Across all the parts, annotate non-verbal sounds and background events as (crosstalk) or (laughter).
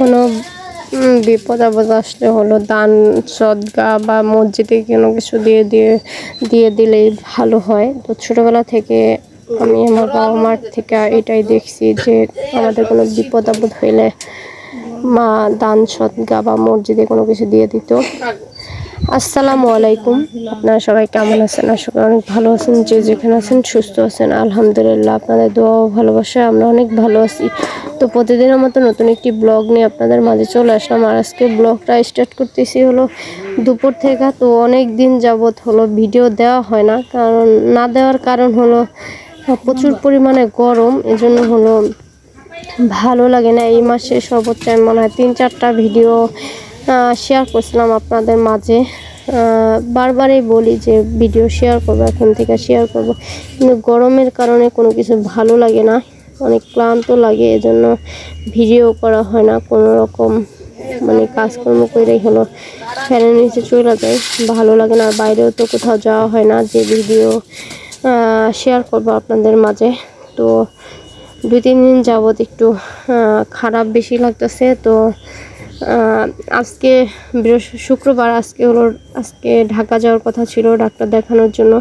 কোনো বিপদ আপদ আসলে হলো দান সদগা বা মসজিদে কোনো কিছু দিয়ে দিয়ে দিয়ে দিলেই ভালো হয়। তো ছোটোবেলা থেকে আমি আমার বাবা মার থেকে এটাই দেখছি যে আমাদের কোনো বিপদ আপদ হইলে মা দান সদগা বা মসজিদে কোনো কিছু দিয়ে দিত। আসসালামু আলাইকুম। আপনারা সবাই কেমন আছেন? আশা করি অনেক ভালো আছেন, যে যেখানে আছেন সুস্থ আছেন। আলহামদুলিল্লাহ, আপনাদের দোয়া ও ভালোবাসায় আমরা অনেক ভালো আছি। তো প্রতিদিনের মতো নতুন একটি ব্লগ নিয়ে আপনাদের মাঝে চলে আসলাম। আর আজকে ব্লগটা স্টার্ট করতেছি হলো দুপুর থেকে। তো অনেক দিন যাবৎ হলো ভিডিও দেওয়া হয় না। কারণ, না দেওয়ার কারণ হলো প্রচুর পরিমাণে গরম। এজন্য হলো ভালো লাগে না। এই মাসে সর্বোচ্চ মনে হয় তিন চারটা ভিডিও শেয়ার করছিলাম আপনাদের মাঝে। বারবারই বলি যে ভিডিও শেয়ার করব, এখন থেকে শেয়ার করব। কিন্তু গরমের কারণে কোনো কিছু ভালো লাগে না। অনেক ক্লান্ত লাগে, এজন্য ভিডিও করা হয় না, কোনো রকম মানে কাজকর্ম করেই হলো। ফ্যানের নিচে চলে যায় ভালো লাগে না, আর বাইরেও তো কোথাও যাওয়া হয় না, যে ভিডিও শেয়ার করব আপনাদের মাঝে। তো দুই তিন দিন যাবৎ একটু খারাপ বেশি লাগতেছে, তো আজকে শুক্রবার আজকে হলো, আজকে ঢাকা যাওয়ার কথা ছিল, ডাক্তার দেখানোর জন্য।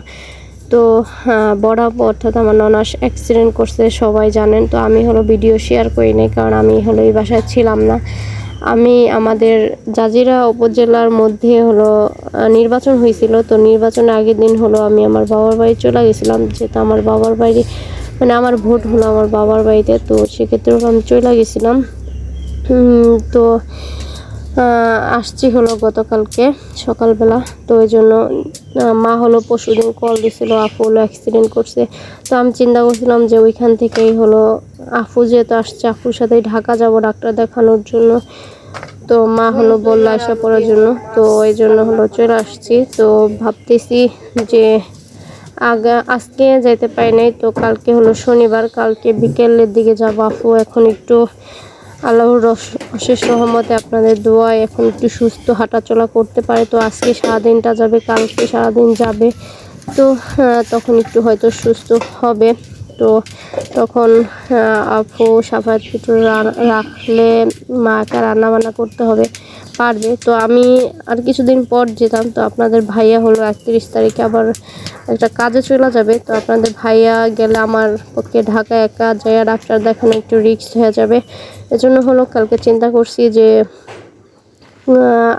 তো আহ, বরাবর অর্থাৎ আমার ননাস অ্যাক্সিডেন্ট করছে সবাই জানেন। তো আমি হলো ভিডিও শেয়ার করি নাই কারণ আমি হলো এই বাসায় ছিলাম না। আমি আমাদের জাজিরা উপজেলার মধ্যে হলো নির্বাচন হয়েছিল। তো নির্বাচনের আগের দিন হলো আমি আমার বাবার বাড়ি চলে গেছিলাম যেহেতু আমার বাবার বাড়ি মানে আমার ভোট হলো আমার বাবার বাড়িতে। তো সেক্ষেত্রে আমি চলে গেছিলাম। তো আসছি হলো গতকালকে সকালবেলা। তো ওই জন্য মা হলো পরশুদিন কল দিছিল, আপু হলো অ্যাক্সিডেন্ট করছে। তো আমি চিন্তা করছিলাম যে ওইখান থেকেই হলো আফু যেহেতু আসছে আফুর সাথেই ঢাকা যাব ডাক্তার দেখানোর জন্য। তো মা হলো বলল আসা পড়ার জন্য। তো এই জন্য হলো চলে আসছি। তো ভাবতেছি যে আগা, আজকে যাইতে পারি নাই। তো কালকে হলো শনিবার, কালকে বিকেলের দিকে যাব। আপু এখন একটু আল্লাহর অশেষ রহমতে আপনাদের দোয়ায় এখন একটু সুস্থ হাঁটাচলা করতে পারে। তো আজকে সারাদিনটা যাবে, কালকে সারাদিন যাবে। তো তখন একটু হয়তো সুস্থ হবে। তো তখন আপু সাফায়াত পিঠু রাখলে মাকে রান্না বান্না করতে হবে। পারবে। তো আমি আর কিছুদিন পর যেতাম, তো আপনাদের ভাইয়া হলো একত্রিশ তারিখে আবার একটা কাজে চলে যাবে। তো আপনাদের ভাইয়া গেলে আমার পক্ষে ঢাকা একা যাইয়া ডাক্তার দেখানো একটু রিস্ক হয়ে যাবে। এজন্য হলো কালকে চিন্তা করছি যে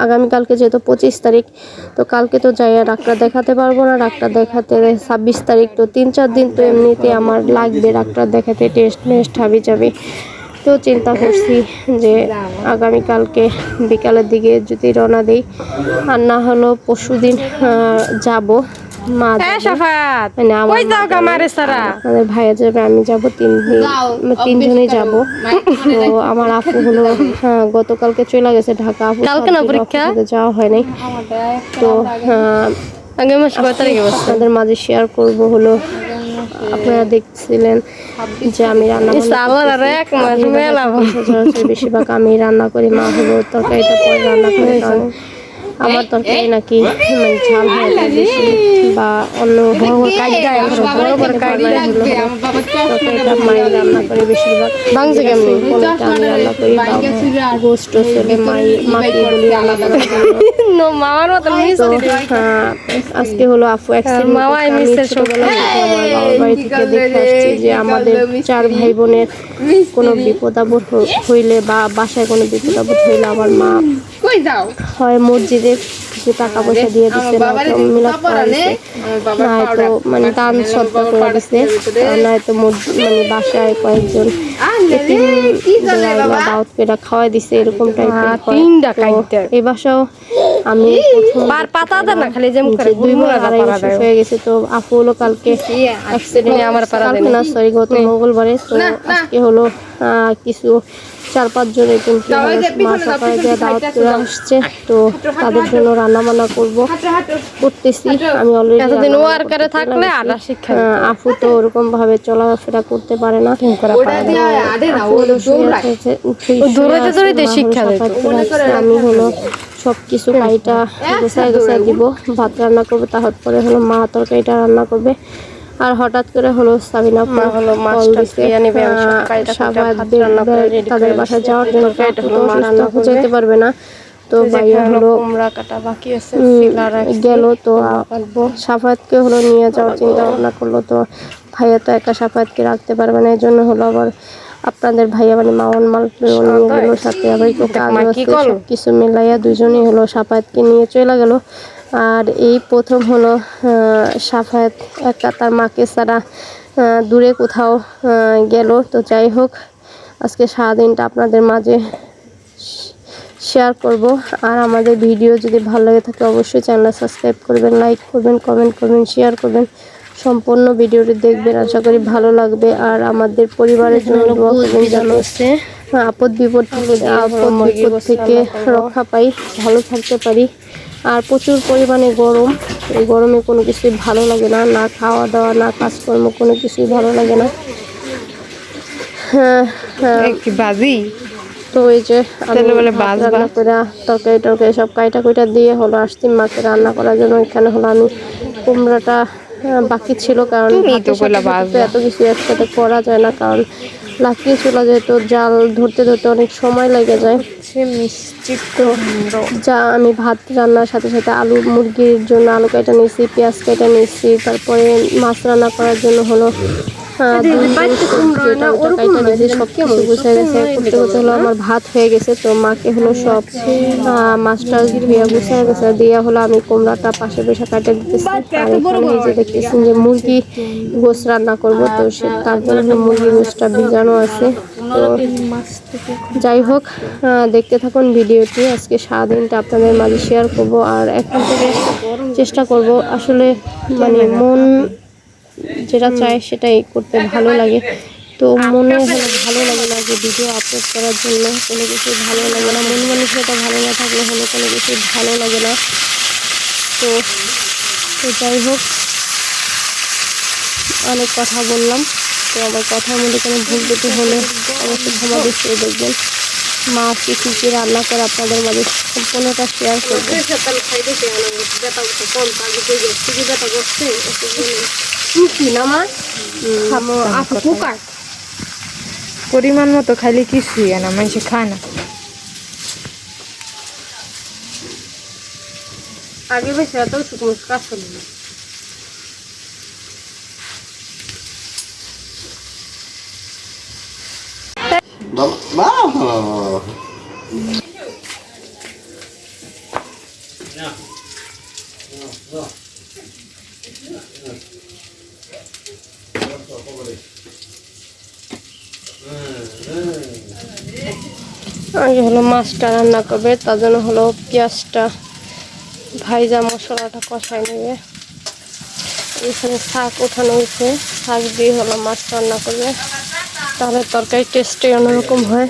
আগামীকালকে যেহেতু পঁচিশ তারিখ, তো কালকে তো যাইয়া ডাক্তার দেখাতে পারব না। ডাক্তার দেখাতে ছাব্বিশ তারিখ, তো তিন চার দিন তো এমনিতে আমার লাগবে। ডাক্তার দেখাতে টেস্ট মেস্ট হাবি যাবি। তো চিন্তা করছি যে আগামীকালকে বিকালের দিকে যদি রওনা দিই আর না হলো পরশু দিন যাব মা হ্যাঁ মানে আমাদের ভাইয়া যাবে আমি যাব তিন দিন আমরা যাব। তো আমার আপু হলো হ্যাঁ গতকালকে চলে গেছে ঢাকা আপু কালকে না পরীক্ষা? যাওয়া হয় নাই তো হ্যাঁ, আগে মাস কয় তারিখে বসছে? মাঝে শেয়ার করব হলো আপনারা দেখছিলেন যে আমি রান্না বেশিরভাগ আমি রান্না করি মা হলো তরকারিটা পরে রান্না করে কারণ আমার তরকারি নাকি মানে ঝাল হয়ে বেশি বা অন্য কাজটা বড় বড় কাজটা তরকারিটা মায়ের রান্না করে বেশিরভাগ। ভাঙছে কেমনি? কোনটা আমি রান্না করি গোস্ট চলে মাই মাকে বলি রান্না করার জন্য। (laughs) নো মামার মতো মিস হ্যাঁ, আজকে হলো আফু অ্যাক্সিডেন্ট আমি মিসের ছোটবেলা আমার বাবার বাড়ি থেকে দেখে আসছি যে আমাদের চার ভাই বোনের কোনো বিপদ আপদ হইলে বা বাসায় কোনো বিপদ আপদ হইলে আমার মা কই যাও? হয় মসজিদে কিছু টাকা পয়সা দিয়ে দিচ্ছে নয়তো মিলাদ করা নয়তো মানে দান সদ্গা করে দিচ্ছে নয়তো মানে বাসায় কয়েকজন এতিম যারা দাওয়াত করে খাওয়াই দিচ্ছে এরকম টাইপের তিনটা এই বাসাও আমি পার পাতা না খালি যেমন করে যে দুই মাস আড়াই বছর হয়ে গেছে তো আপু হলো কালকে অ্যাক্সিডেন্ট আমার পাড়া কালকে না। সরি গত মঙ্গলবারে তো আজকে হলো আহ, কিছু চার পাঁচ জনের কিন্তু মা সকালে যে দাওয়াত করে আসছে। তো তাদের জন্য রান্না বান্না করব করতেছি। আমি অলরেডি ওয়ার্কারে থাকলে আলা শিক্ষা আপু তো ওরকম ভাবে চলাফেরা করতে পারে না। শিক্ষা আমি হলো সব কিছু কাইটা গোছায় গোছায় দিব ভাত রান্না করব তারপরে হলো মা তরকারিটা রান্না করবে। আর হঠাৎ করে হলো সাবিনা হলো ready তাদের বাসায় যাওয়ার জন্য। যেতে পারবে না। তো ভাইয়া হলো কুমড়া কাটা বাকি আছে উম, গেল তো। সাফায়াতকে হলো নিয়ে যাওয়ার চিন্তা ভাবনা করল তো ভাইয়া তো একা সাফায়াতকে রাখতে পারবে না এই জন্য হলো আবার আপনাদের ভাইয়া মানে মামন মাল নিয়ে গেল সাথে আবার কিছু মিলাইয়া দুজনেই হলো সাফায়াতকে নিয়ে চলে গেল। আর এই প্রথম হলো সাফায়াত একা তার মাকে ছাড়া দূরে কোথাও গেল। তো যাই হোক আজকে সারাদিনটা আপনাদের মাঝে শেয়ার করব। আর আমাদের ভিডিও যদি ভালো লাগে থাকে অবশ্যই চ্যানেল সাবস্ক্রাইব করবেন লাইক করবেন কমেন্ট করবেন শেয়ার করবেন। সম্পূর্ণ ভিডিওটি দেখবেন আশা করি ভালো লাগবে। আর আমাদের পরিবারের জন্য আপদ বিপদ আপদ বিপদ থেকে রক্ষা পাই ভালো থাকতে পারি। আর প্রচুর পরিমাণে গরম। এই গরমে কোনো কিছুই ভালো লাগে না না খাওয়া দাওয়া না কাজকর্ম কোনো কিছুই ভালো লাগে না। হ্যাঁ হ্যাঁ। বাজি? তো এই যে? রান্না করে তরকারি টরকারি সব কাইটা কুইটা দিয়ে হলো আসছি মাকে রান্না করার জন্য। এখানে হলো আমি কুমড়াটা বাকি ছিল কারণ। এত কিছু একসাথে করা যায় না কারণ লাকড়ি চুলা যেহেতু জাল ধরতে ধরতে অনেক সময় লেগে যায়। সে মিষ্টি তো যা আমি ভাত রান্নার সাথে সাথে আলু মুরগির জন্য আলু কেটে নিয়েছি পেঁয়াজ কেটে নিয়েছি তারপরে মাছ রান্না করার জন্য হলো করতে হলো আমার ভাত হয়ে গেছে তো মাকে হলো সব আহ, মাছটা ধুয়ে গুছিয়ে গেছে দিয়ে হলো আমি কুমড়াটা পাশে বসে কাটে দিতেছি আর এখানে যে মুরগি গোস রান্না করব তো সে তারপরে মুরগি গোসটা ভিজানো আছে। তো যাই হোক দেখতে থাকুন ভিডিওটি। আজকে সারাদিনটা আপনাদের মাঝে শেয়ার করব আর এখন থেকে চেষ্টা করব। আসলে মানে মন যেটা চায় সেটাই করতে ভালো লাগে। তো মনে হলে ভালো লাগে না যে ভিডিও আপলোড করার জন্য। কোনো কিছু ভালো লাগে না। মন মানুষটা ভালো না থাকলে হলে কোনো কিছু ভালো লাগে না। তো যাই হোক, অনেক কথা বললাম। তো আমার কথার মধ্যে কোনো ভুল ত্রুটি হলে অবশ্যই ক্ষমা দৃষ্টিতে দেখবেন। মা আজকে কী কী রান্না করে আপনাদের মাঝে সম্পূর্ণটা শেয়ার করব। কি না মা পরিমাণ মতো খালি কিছুই না মানুষে খায় না। আগে বেশি এত শুকনো কাজ করব না আগে হলো মাছটা রান্না করবে, তার জন্য হলো পেঁয়াজটা, ভাইজা মশলাটা কষাই নেবে। এখানে শাক ওঠানো হয়েছে, শাক দিয়ে হলো মাছ রান্না করবে। তাহলে তরকারি টেস্টই অন্যরকম হয়।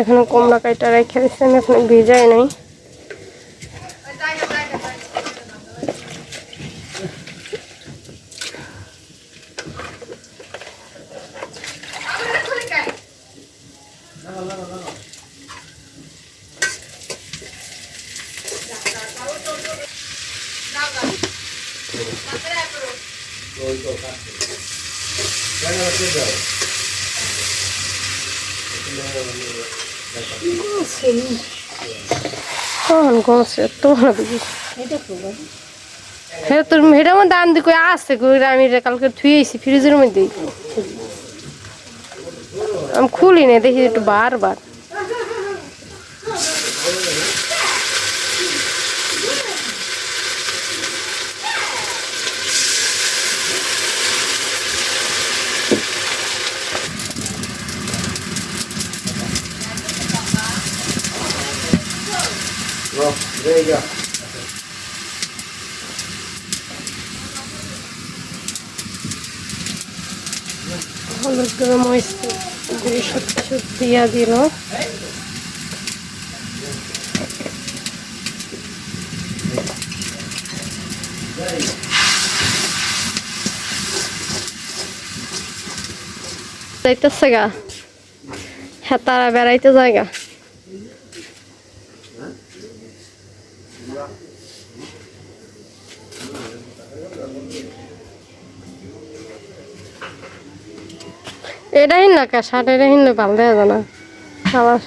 এখানে কমলা কাইটা রেখে দিচ্ছে আমি এখানে ভিজাই নাই। হ্যাঁ তোর হেটার মধ্যে আনদি কই আসছে আমি এটা কালকে থুয়েছি ফ্রিজের মধ্যে আমি খুলি না দেখি একটু বারবার। No, venga. হলুদ গুঁড়ো মরিচ দিয়া দিল যাইতেছে গা হ্যাঁ তারা বেড়াইতে যায় গা এটা হিন না, কা শার্ট এটা হিন ভালো দেওয়া যায় না। আমার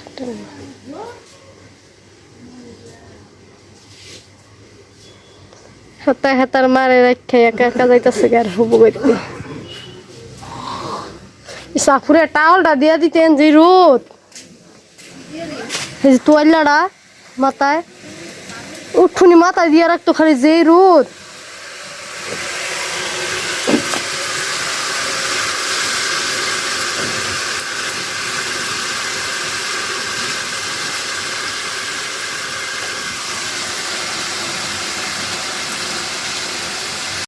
হেতা হেতার মারে রাখে একা একা যাইতেছে আর হবু করতে সাফুরে টাওয়ালটা দিয়া দিতেন যে রোদ। তোয়াল্লাটা মাথায়, উঠুনি মাথায় দিয়া রাখতো খালি যে রোদ।